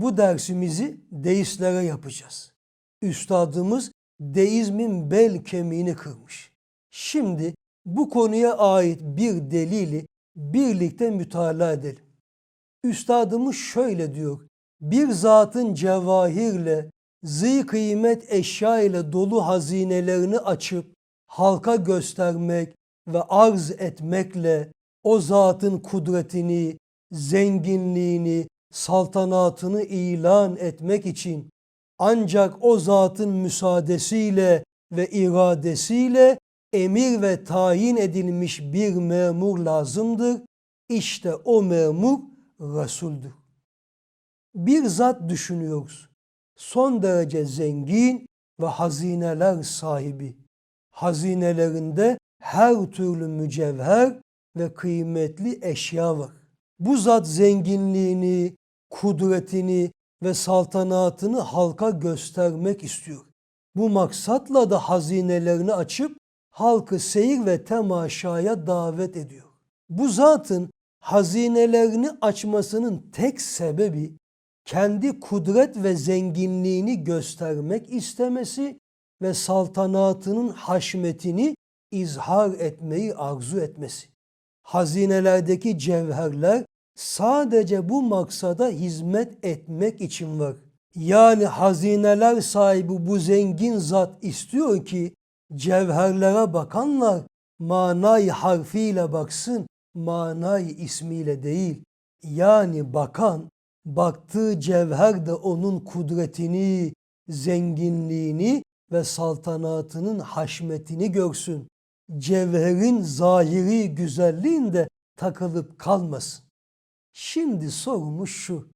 Bu dersimizi deistlere yapacağız. Üstadımız deizmin bel kemiğini kırmış. Şimdi bu konuya ait bir delili birlikte mütalaa edelim. Üstadımız şöyle diyor. Bir zatın cevahirle, zı kıymet eşya ile dolu hazinelerini açıp halka göstermek ve arz etmekle o zatın kudretini, zenginliğini, saltanatını ilan etmek için ancak o zatın müsaadesiyle ve iradesiyle emir ve tayin edilmiş bir memur lazımdır. İşte o memur Resul'dür. Bir zat düşünüyoruz. Son derece zengin ve hazineler sahibi. Hazinelerinde her türlü mücevher ve kıymetli eşya var. Bu zat zenginliğini, kudretini ve saltanatını halka göstermek istiyor. Bu maksatla da hazinelerini açıp halkı seyir ve temaşaya davet ediyor. Bu zatın hazinelerini açmasının tek sebebi kendi kudret ve zenginliğini göstermek istemesi ve saltanatının haşmetini izhar etmeyi arzu etmesi. Hazinelerdeki cevherler sadece bu maksada hizmet etmek için var. Yani hazineler sahibi bu zengin zat istiyor ki cevherlere bakanlar manay harfiyle baksın, manay ismiyle değil. Yani bakan baktığı cevher de onun kudretini, zenginliğini ve saltanatının haşmetini görsün. Cevherin zahiri güzelliğinde takılıp kalmasın. Şimdi sorumuz şu.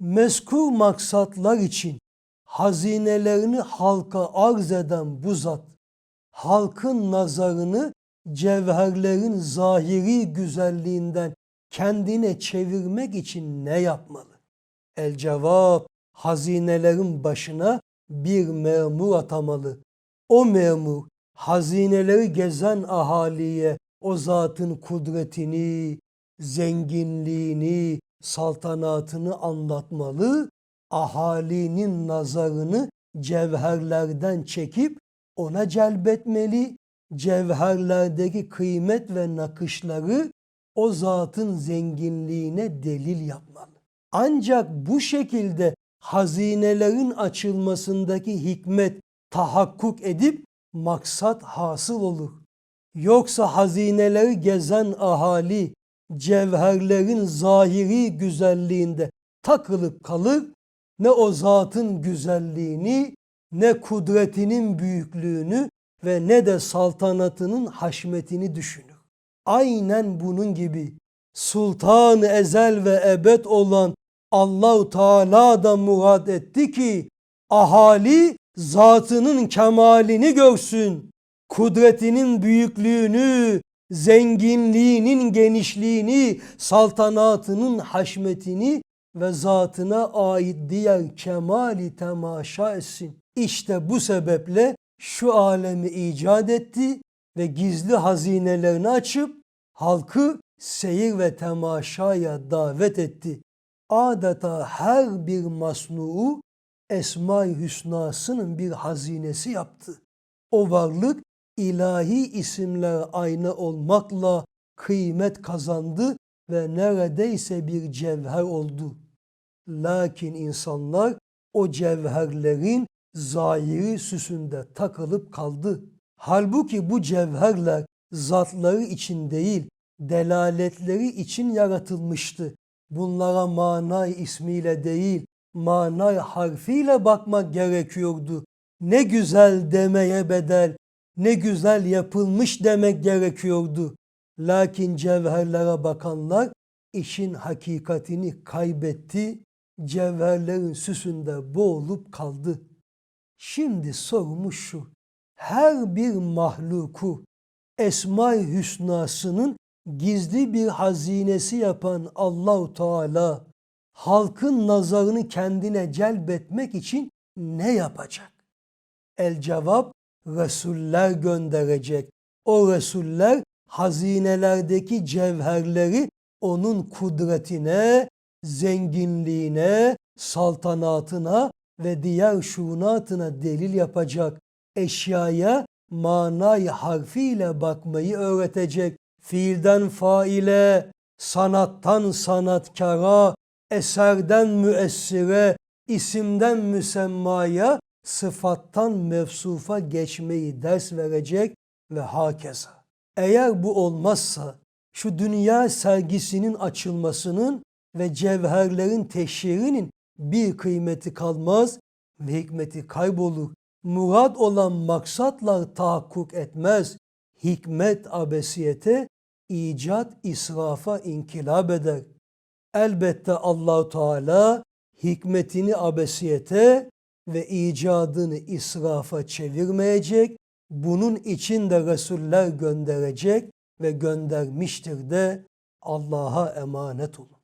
Meskur maksatlar için hazinelerini halka arz eden bu zat, halkın nazarını cevherlerin zahiri güzelliğinden kendine çevirmek için ne yapmalı? El cevap hazinelerin başına bir memur atamalı. O memur hazineleri gezen ahaliye o zatın kudretini, zenginliğini, saltanatını anlatmalı. Ahalinin nazarını cevherlerden çekip ona celbetmeli. Cevherlerdeki kıymet ve nakışları o zatın zenginliğine delil yapmalı. Ancak bu şekilde hazinelerin açılmasındaki hikmet tahakkuk edip maksat hasıl olur. Yoksa hazineleri gezen ahali cevherlerin zahiri güzelliğinde takılıp kalır, ne o zatın güzelliğini, ne kudretinin büyüklüğünü ve ne de saltanatının haşmetini düşünür. Aynen bunun gibi sultan ezel ve ebed olan Allahu Teala da murad etti ki ahali zatının kemalini görsün. Kudretinin büyüklüğünü, zenginliğinin genişliğini, saltanatının haşmetini ve zatına ait diğer kemali temaşa etsin. İşte bu sebeple şu alemi icat etti ve gizli hazinelerini açıp halkı seyir ve temaşaya davet etti. Adeta her bir masnuu Esma-i Hüsna'sının bir hazinesi yaptı. O varlık ilahi isimler ayna olmakla kıymet kazandı ve neredeyse bir cevher oldu. Lakin insanlar o cevherlerin zahiri süsünde takılıp kaldı. Halbuki bu cevherler zatları için değil, delaletleri için yaratılmıştı. Bunlara manay ismiyle değil, manay harfiyle bakmak gerekiyordu. Ne güzel demeye bedel, ne güzel yapılmış demek gerekiyordu. Lakin cevherlere bakanlar işin hakikatini kaybetti, cevherlerin süsünde boğulup kaldı. Şimdi sorumuz şu, her bir mahluku Esma-i Hüsna'sının gizli bir hazinesi yapan Allahu Teala halkın nazarını kendine celbetmek için ne yapacak? El cevap Resuller gönderecek. O Resuller hazinelerdeki cevherleri onun kudretine, zenginliğine, saltanatına ve diğer şunatına delil yapacak, eşyaya manayı harfiyle bakmayı öğretecek, fiilden faile, sanattan sanatkara, eserden müessire, isimden müsemmaya, sıfattan mevsufa geçmeyi ders verecek ve hakeza. Eğer bu olmazsa şu dünya sergisinin açılmasının ve cevherlerin teşhirinin bir kıymeti kalmaz ve hikmeti kaybolur. Murad olan maksatlar tahakkuk etmez. Hikmet abesiyete, icat israfa inkılap eder. Elbette Allahu Teala hikmetini abesiyete ve icadını israfa çevirmeyecek. Bunun için de Resuller gönderecek ve göndermiştir de Allah'a emanet olun.